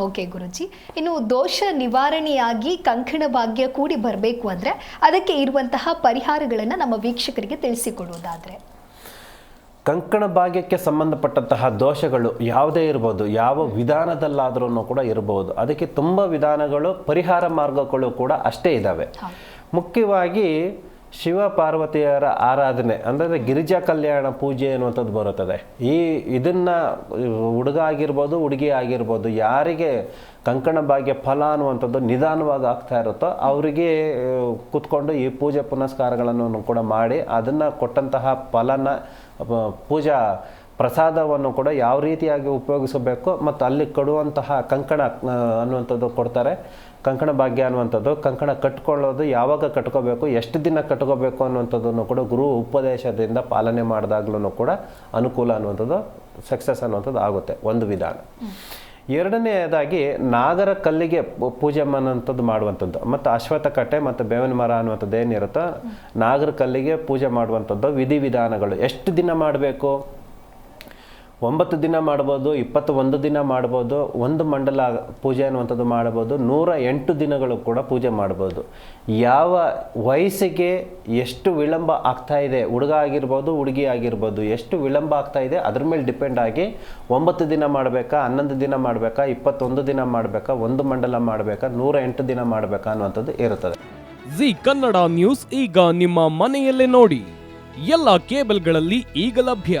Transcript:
Okay ಗುರುಜಿ. ಇನ್ನು ದೋಷ ನಿವಾರಣೆಯಾಗಿ ಕಂಕಣ ಭಾಗ್ಯ ಕೂಡಿ ಬರಬೇಕು ಅಂದರೆ ಅದಕ್ಕೆ ಇರುವಂತಹ ಪರಿಹಾರಗಳನ್ನು ನಮ್ಮ ವೀಕ್ಷಕರಿಗೆ ತಿಳಿಸಿಕೊಡುವುದಾದರೆ. ಕಂಕಣ ಭಾಗ್ಯಕ್ಕೆ ಸಂಬಂಧಪಟ್ಟಂತಹ ದೋಷಗಳು ಯಾವುದೇ ಇರ್ಬೋದು ಯಾವ ವಿಧಾನದಲ್ಲಾದ್ರೂ ಕೂಡ ಇರಬಹುದು ಅದಕ್ಕೆ ತುಂಬ ವಿಧಾನಗಳು ಪರಿಹಾರ ಮಾರ್ಗಗಳು ಕೂಡ ಅಷ್ಟೇ ಇದ್ದಾವೆ ಮುಖ್ಯವಾಗಿ ಶಿವ ಪಾರ್ವತಿಯರ ಆರಾಧನೆ, ಅಂದರೆ ಗಿರಿಜಾ ಕಲ್ಯಾಣ ಪೂಜೆ ಅನ್ನುವಂಥದ್ದು ಬರುತ್ತದೆ. ಈ ಇದನ್ನ ಹುಡುಗ ಆಗಿರ್ಬೋದು, ಹುಡುಗಿ ಆಗಿರ್ಬೋದು, ಯಾರಿಗೆ ಕಂಕಣ ಭಾಗ್ಯ ಫಲ ಅನ್ನುವಂಥದ್ದು ನಿಧಾನವಾಗಿ ಆಗ್ತಾ ಇರುತ್ತೋ ಅವರಿಗೆ ಕೂತ್ಕೊಂಡು ಈ ಪೂಜೆ ಪುನಸ್ಕಾರಗಳನ್ನು ಕೂಡ ಮಾಡಿ ಅದನ್ನು ಕೊಟ್ಟಂತಹ ಫಲನ ಪೂಜಾ ಪ್ರಸಾದವನ್ನು ಕೂಡ ಯಾವ ರೀತಿಯಾಗಿ ಉಪಯೋಗಿಸಬೇಕು ಮತ್ತು ಅಲ್ಲಿ ಕೊಡುವಂತಹ ಕಂಕಣ ಅನ್ನುವಂಥದ್ದು ಕೊಡ್ತಾರೆ. ಕಂಕಣ ಭಾಗ್ಯ ಅನ್ನುವಂಥದ್ದು. ಕಂಕಣ ಕಟ್ಕೊಳ್ಳೋದು ಯಾವಾಗ ಕಟ್ಕೋಬೇಕು, ಎಷ್ಟು ದಿನ ಕಟ್ಕೋಬೇಕು ಅನ್ನುವಂಥದ್ದನ್ನು ಕೂಡ ಗುರು ಉಪದೇಶದಿಂದ ಪಾಲನೆ ಮಾಡಿದಾಗ್ಲೂ ಕೂಡ ಅನುಕೂಲ ಅನ್ನುವಂಥದ್ದು ಸಕ್ಸಸ್ ಅನ್ನುವಂಥದ್ದು ಆಗುತ್ತೆ ಒಂದು ವಿಧಾನ. ಎರಡನೆಯದಾಗಿ ನಾಗರ ಕಲ್ಲಿಗೆ ಪೂಜೆ ಅನ್ನುವಂಥದ್ದು ಮಾಡುವಂಥದ್ದು. ಮತ್ತು ಅಶ್ವತ್ಥ ಕಟ್ಟೆ ಮತ್ತು ಬೇವಿನ ಮರ ಅನ್ನುವಂಥದ್ದು ಏನಿರುತ್ತೋ, ನಾಗರ ಕಲ್ಲಿಗೆ ಪೂಜೆ ಮಾಡುವಂಥದ್ದು ವಿಧಿವಿಧಾನಗಳು. ಎಷ್ಟು ದಿನ ಮಾಡಬೇಕು? ಒಂಬತ್ತು ದಿನ ಮಾಡ್ಬೋದು ಇಪ್ಪತ್ತು ಒಂದು ದಿನ ಮಾಡ್ಬೋದು, ಒಂದು ಮಂಡಲ ಪೂಜೆ ಅನ್ನುವಂಥದ್ದು ಮಾಡ್ಬೋದು, ನೂರ ಎಂಟು ದಿನಗಳು ಕೂಡ ಪೂಜೆ ಮಾಡ್ಬೋದು. ಯಾವ ವಯಸ್ಸಿಗೆ ಎಷ್ಟು ವಿಳಂಬ ಆಗ್ತಾ ಇದೆ, ಹುಡುಗ ಆಗಿರ್ಬೋದು, ಹುಡುಗಿ ಆಗಿರ್ಬೋದು, ಎಷ್ಟು ವಿಳಂಬ ಆಗ್ತಾ ಇದೆ, ಅದ್ರ ಮೇಲೆ ಡಿಪೆಂಡ್ ಆಗಿ ಒಂಬತ್ತು ದಿನ ಮಾಡಬೇಕಾ, ಹನ್ನೊಂದು ದಿನ ಮಾಡಬೇಕಾ, ಇಪ್ಪತ್ತೊಂದು ದಿನ ಮಾಡಬೇಕಾ, ಒಂದು ಮಂಡಲ ಮಾಡಬೇಕಾ, ನೂರ ಎಂಟು ದಿನ ಮಾಡಬೇಕಾ ಅನ್ನುವಂಥದ್ದು ಇರುತ್ತದೆ. ಜಿ ಕನ್ನಡ ನ್ಯೂಸ್ ಈಗ ನಿಮ್ಮ ಮನೆಯಲ್ಲೇ ನೋಡಿ. ಎಲ್ಲ ಕೇಬಲ್ಗಳಲ್ಲಿ ಈಗ ಲಭ್ಯ.